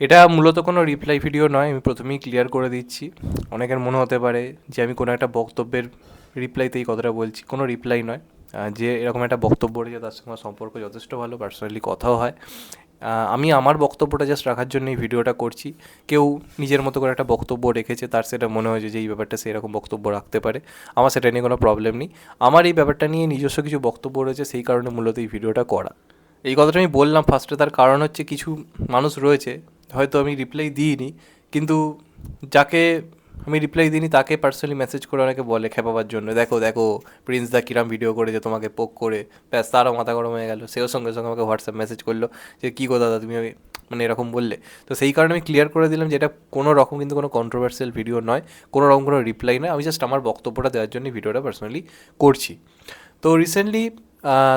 এটা মূলত কোনো রিপ্লাই ভিডিও নয়, আমি প্রথমেই ক্লিয়ার করে দিচ্ছি। অনেকের মনে হতে পারে যে আমি কোনো একটা বক্তব্যের রিপ্লাইতে এই কথাটা বলছি, কোনো রিপ্লাই নয়। যে এরকম একটা বক্তব্য রয়েছে, তার সঙ্গে সম্পর্ক যথেষ্ট ভালো পার্সোনালি কথাও হয়। আমি আমার বক্তব্যটা জাস্ট রাখার জন্য এই ভিডিওটা করছি। কেউ নিজের মতো করে একটা বক্তব্য রেখেছে, তার সেটা মনে হয়েছে যে এই ব্যাপারটা সে এরকম বক্তব্য রাখতে পারে। আমার সেটা নিয়ে কোনো প্রবলেম নেই। আমার এই ব্যাপারটা নিয়ে নিজস্ব কিছু বক্তব্য রয়েছে, সেই কারণে মূলত এই ভিডিওটা করা। এই কথাটা আমি বললাম ফার্স্টে তার কারণ হচ্ছে কিছু মানুষ রয়েছে হয়তো আমি রিপ্লাই দিইনি, কিন্তু যাকে আমি রিপ্লাই দিইনি তাকে পার্সোনালি মেসেজ করে অনেকে বলে খেপাবার জন্য, দেখো দেখো প্রিন্স দা কিরাম ভিডিও করেছে তোমাকে পোক করে। ব্যাস, তারও মাথা গরম হয়ে গেল। সেও সঙ্গে সঙ্গে আমাকে হোয়াটসঅ্যাপ মেসেজ করল যে, কী গো দাদা, তুমি মানে এরকম বললে। তো সেই কারণে আমি ক্লিয়ার করে দিলাম যে এটা কোনো রকম কিন্তু কোনো কন্ট্রোভার্সিয়াল ভিডিও নয়, কোনো রকম কোনো রিপ্লাই নয়। আমি জাস্ট আমার বক্তব্যটা দেওয়ার জন্য ভিডিওটা পার্সোনালি করছি। তো রিসেন্টলি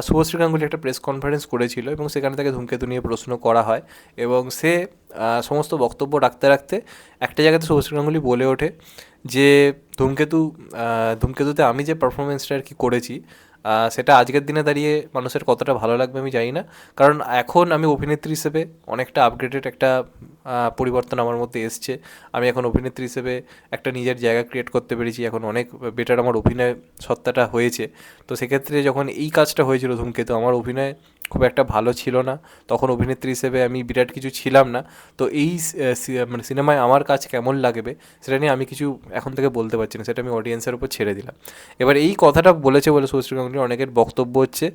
শুভশ্রী গাঙ্গুলি একটা প্রেস কনফারেন্স করেছিল এবং সেখানে তাকে ধূমকেতু নিয়ে প্রশ্ন করা হয় এবং সে সমস্ত বক্তব্য রাখতে রাখতে একটা জায়গাতে শুভশ্রী গাঙ্গুলি বলে ওঠে যে, ধূমকেতু ধূমকেতুতে আমি যে পারফরমেন্সটা আর কি করেছি সেটা আজকের দিনে দাঁড়িয়ে মানুষের কতটা ভালো লাগবে আমি জানি না। কারণ এখন আমি অভিনেত্রী হিসেবে অনেকটা আপগ্রেডেড একটা পরিবর্তন আমার মধ্যে এসছে। আমি এখন অভিনেত্রী হিসেবে একটা নিজের জায়গা ক্রিয়েট করতে পেরেছি। এখন অনেক বেটার আমার অভিনয় সত্তাটা হয়েছে। তো সেক্ষেত্রে যখন এই কাজটা হয়েছিল ধূমকেতু, আমার অভিনয় খুব একটা ভালো ছিল না। তখন অভিনেত্রী হিসেবে আমি বিরাট কিছু ছিলাম না। তো এই মানে সিনেমায় আমার কাজ কেমন লাগবে সেটা নিয়ে আমি কিছু এখন থেকে বলতে পারছি না, সেটা আমি অডিয়েন্সের উপর ছেড়ে দিলাম। এবার এই কথাটা বলেছে বলে শুভশ্রী গাঙ্গুলি, অনেকের বক্তব্য হচ্ছে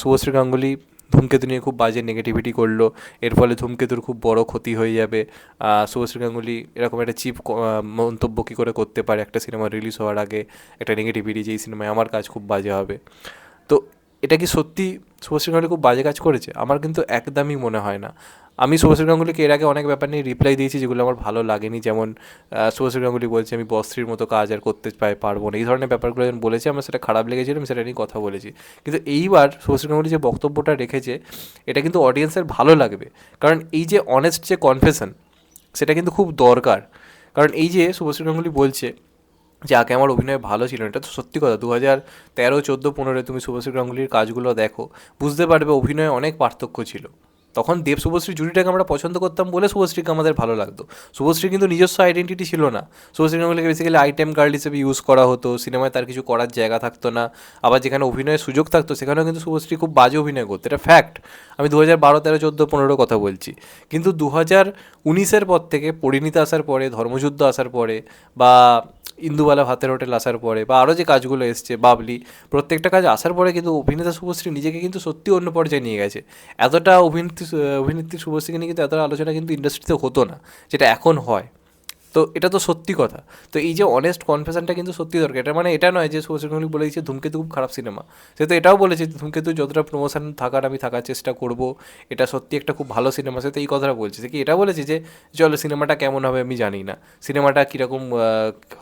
শুভশ্রী গাঙ্গুলি ধূমকেতু নিয়ে খুব বাজে নেগেটিভিটি করল, এর ফলে ধূমকেতুর খুব বড় ক্ষতি হয়ে যাবে। শুভশ্রী গাঙ্গুলি এরকম একটা চিপ মন্তব্য কী করে করতে পারে? একটা সিনেমা রিলিজ হওয়ার আগে একটা নেগেটিভিটি যে এই সিনেমায় আমার কাজ খুব বাজে হবে। তো এটা কি সত্যি শুভশ্রী গাঙ্গুলি খুব বাজে কাজ করেছে? আমার কিন্তু একদমই মনে হয় না। আমি শুভশ্রী গাঙ্গুলিকে এর আগে অনেক ব্যাপার নিয়ে রিপ্লাই দিয়েছি যেগুলো আমার ভালো লাগেনি। যেমন শুভশ্রী গাঙ্গুলি বলছে, আমি বস্ত্রীর মতো কাজ আর করতে পাই, পারব না। এই ধরনের ব্যাপারগুলো যখন বলেছে, আমার সেটা খারাপ লেগেছিল, আমি সেটা নিয়ে কথা বলেছি। কিন্তু এইবার শুভশ্রী গাঙ্গুলি যে বক্তব্যটা রেখেছে, এটা কিন্তু অডিয়েন্সের ভালো লাগবে। কারণ এই যে অনেস্ট যে কনফেশন সেটা কিন্তু খুব দরকার। কারণ এই যে শুভশ্রী গাঙ্গুলি বলছে যে আগে আমার অভিনয় ভালো ছিল এটা তো সত্যি কথা। দু হাজার তেরো, চোদ্দ, পনেরোয় তুমি শুভশ্রী গাঙ্গুলির কাজগুলো দেখো, বুঝতে পারবে অভিনয়ে অনেক পার্থক্য ছিল। তখন দেব শুভশ্রী জুটিটাকে আমরা পছন্দ করতাম বলে শুভশ্রীকে আমাদের ভালো লাগতো। শুভশ্রী কিন্তু নিজস্ব আইডেন্টিটি ছিল না। শুভশ্রী গাঙ্গুলিকে বেসিক্যালি আইটেম গার্ল হিসেবে ইউজ করা হতো, সিনেমায় তার কিছু করার জায়গা থাকতো না। আবার যেখানে অভিনয়ের সুযোগ থাকতো, সেখানেও কিন্তু শুভশ্রী খুব বাজে অভিনয় করতো। এটা ফ্যাক্ট আমি দু হাজার বারো, তেরো, চোদ্দ পনেরো কথা বলছি। কিন্তু দু হাজার উনিশের পর থেকে পরিণীতা আসার পরে, ধর্মযুদ্ধ আসার পরে বা ইন্দুবালা ভাতের হোটেল আসার পরে বা আরও যে কাজগুলো এসছে, বাবলি, প্রত্যেকটা কাজ আসার পরে কিন্তু অভিনেতা শুভশ্রী নিজেকে কিন্তু সত্যি অন্য পর্যায়ে নিয়ে গেছে। এতটা অভিনেত্রী অভিনেত্রী শুভশ্রীকে নিয়ে কিন্তু এতটা আলোচনা কিন্তু ইন্ডাস্ট্রিতে হতো না, যেটা এখন হয়। তো এটা তো সত্যি কথা। তো এই যে অনেস্ট কনফেশনটা কিন্তু সত্যি দরকার। এটা মানে এটা নয় যে শুভশ্রী গাঙ্গুলি বলে দিচ্ছে ধূমকেতু খুব খারাপ সিনেমা সে তো এটাও বলেছে ধূমকেতু যতটা প্রমোশন থাকার আমি থাকার চেষ্টা করব, এটা সত্যি একটা খুব ভালো সিনেমা সে তো এই কথাটা বলছে। কি এটা বলেছে যে, চলো সিনেমাটা কেমন হবে আমি জানি না। সিনেমাটা কীরকম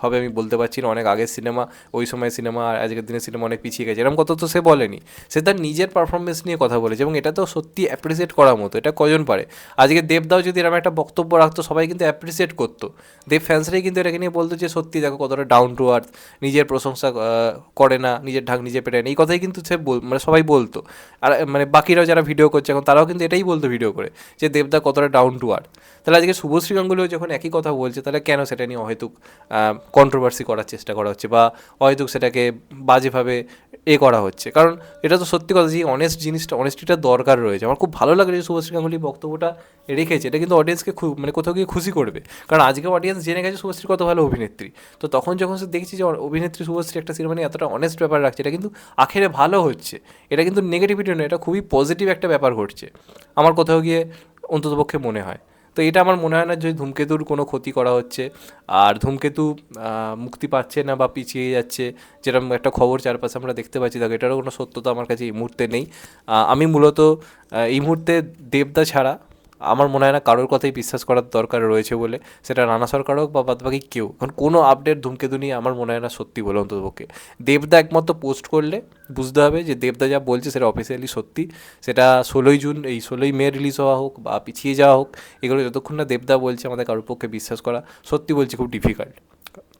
হবে আমি বলতে পারছি না। অনেক আগের সিনেমা ওই সময় সিনেমা আর আজকের দিনের সিনেমা অনেক পিছিয়ে গেছে। এরকম কথা তো সে বলেনি। সে তার নিজের পারফরমেন্স নিয়ে কথা বলেছে এবং এটা তো সত্যি অ্যাপ্রিসিয়েট করার মতো। এটা কজন পারে? আজকে দেবদাও যদি এরকম একটা বক্তব্য রাখতো, সবাই কিন্তু অ্যাপ্রিসিয়েট করতো। দেব ফ্যান্সরাই কিন্তু এটাকে নিয়ে বলতো যে, সত্যি দেখো কতটা ডাউন টু আর্থ নিজের প্রশংসা করে না, নিজের ঢাক নিজে পেটে না। এই কথাই কিন্তু সে মানে সবাই বলতো। আর মানে বাকিরাও যারা ভিডিও করছে এখন, তারাও কিন্তু এটাই বলতো ভিডিও করে, যে দেবদা কতটা ডাউন টু আর্থ তাহলে আজকে শুভশ্রী গাঙ্গুলিও যখন একই কথা বলছে, তাহলে কেন সেটা নিয়ে অহেতুক কন্ট্রোভার্সি করার চেষ্টা করা হচ্ছে বা অহেতুক সেটাকে বাজেভাবে এ করা হচ্ছে? কারণ এটা তো সত্যি কথা, যে অনেস্ট জিনিসটা অনেস্টিটা দরকার রয়েছে। আমার খুব ভালো লাগে যে শুভশ্রী গাঙ্গুলি বক্তব্যটা রেখেছে। এটা কিন্তু অডিয়েন্সকে খুব মানে কোথাও গিয়ে খুশি করবে। কারণ আজকে অডিয়েন্স জেনে গেছে শুভশ্রী কত ভালো অভিনেত্রী। তো তখন যখন সে দেখছি যে অভিনেত্রী শুভশ্রী একটা সিনেমা নিয়ে এতটা অনেস্ট ব্যাপার রাখছে, এটা কিন্তু আখেরে ভালো হচ্ছে। এটা কিন্তু নেগেটিভিটি নয়, এটা খুবই পজিটিভ একটা ব্যাপার ঘটছে। আমার কোথাও গিয়ে অন্ততপক্ষে মনে হয়। তো এটা আমার মনে হয় না যে ধূমকেতুর কোনো ক্ষতি করা হচ্ছে। আর ধূমকেতু মুক্তি পাচ্ছে না বা পিছিয়ে যাচ্ছে যেরকম একটা খবর চারপাশে আমরা দেখতে পাচ্ছি, দেখো, এটারও কোনো সত্যতা আমার কাছে এই মুহূর্তে নেই। আমি মূলত এই মুহূর্তে দেবদা ছাড়া আমার মনে হয় না কারোর কথাই বিশ্বাস করার দরকার রয়েছে বলে সেটা রানা সরকার হোক বা বাদবাকি কেউ। এখন কোনো আপডেট ধূমকেতু নিয়ে আমার মনে হয় না সত্যি বলে অন্ততপক্ষে দেবদা একমাত্র পোস্ট করলে বুঝতে হবে যে দেবদা যা বলছে সেটা অফিসিয়ালি সত্যি। সেটা ষোলোই জুন, এই ষোলোই মে রিলিজ হওয়া হোক বা পিছিয়ে যাওয়া হোক, এগুলো যতক্ষণ না দেবদা বলছে আমাদের কারোর পক্ষে বিশ্বাস করা সত্যি বলছি খুব ডিফিকাল্ট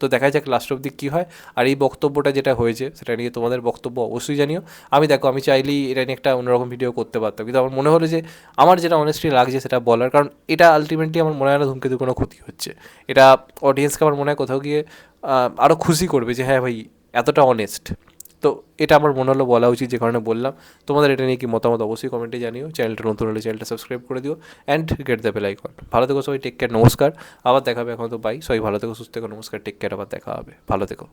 তো দেখা যাক লাস্ট অব্দি কী হয়। আর এই বক্তব্যটা যেটা হয়েছে, সেটা নিয়ে তোমাদের বক্তব্য অবশ্যই জানিও। আমি দেখো, আমি চাইলেই এটা নিয়ে একটা অন্যরকম ভিডিও করতে পারতাম। কিন্তু আমার মনে হলো যে, আমার যেটা অনেস্টলি লাগছে সেটা বলার। কারণ এটা আলটিমেটলি আমার মনে হয় না ধূমকেতু কোনো ক্ষতি হচ্ছে। এটা অডিয়েন্সকে আমার মনে হয় কোথাও গিয়ে আরও খুশি করবে যে হ্যাঁ ভাই, এতটা অনেস্ট তো এটা আমার মনে হলো বলা উচিত যে কারণে বললাম। তোমাদের এটা নিয়ে কি মতামত অবশ্যই কমেন্টে জানিও। চ্যানেলটা নতুন হলে চ্যানেলটা সাবস্ক্রাইব করে দিও and get the bell icon ভালো থেকো সবাই টেক কেয়ার নমস্কার। আবার দেখাবে এখন তো বাই সবাই ভালো থেকো, সুস্থ থেকো, নমস্কার টেক কেয়ার আবার দেখা হবে। ভালো থেকো।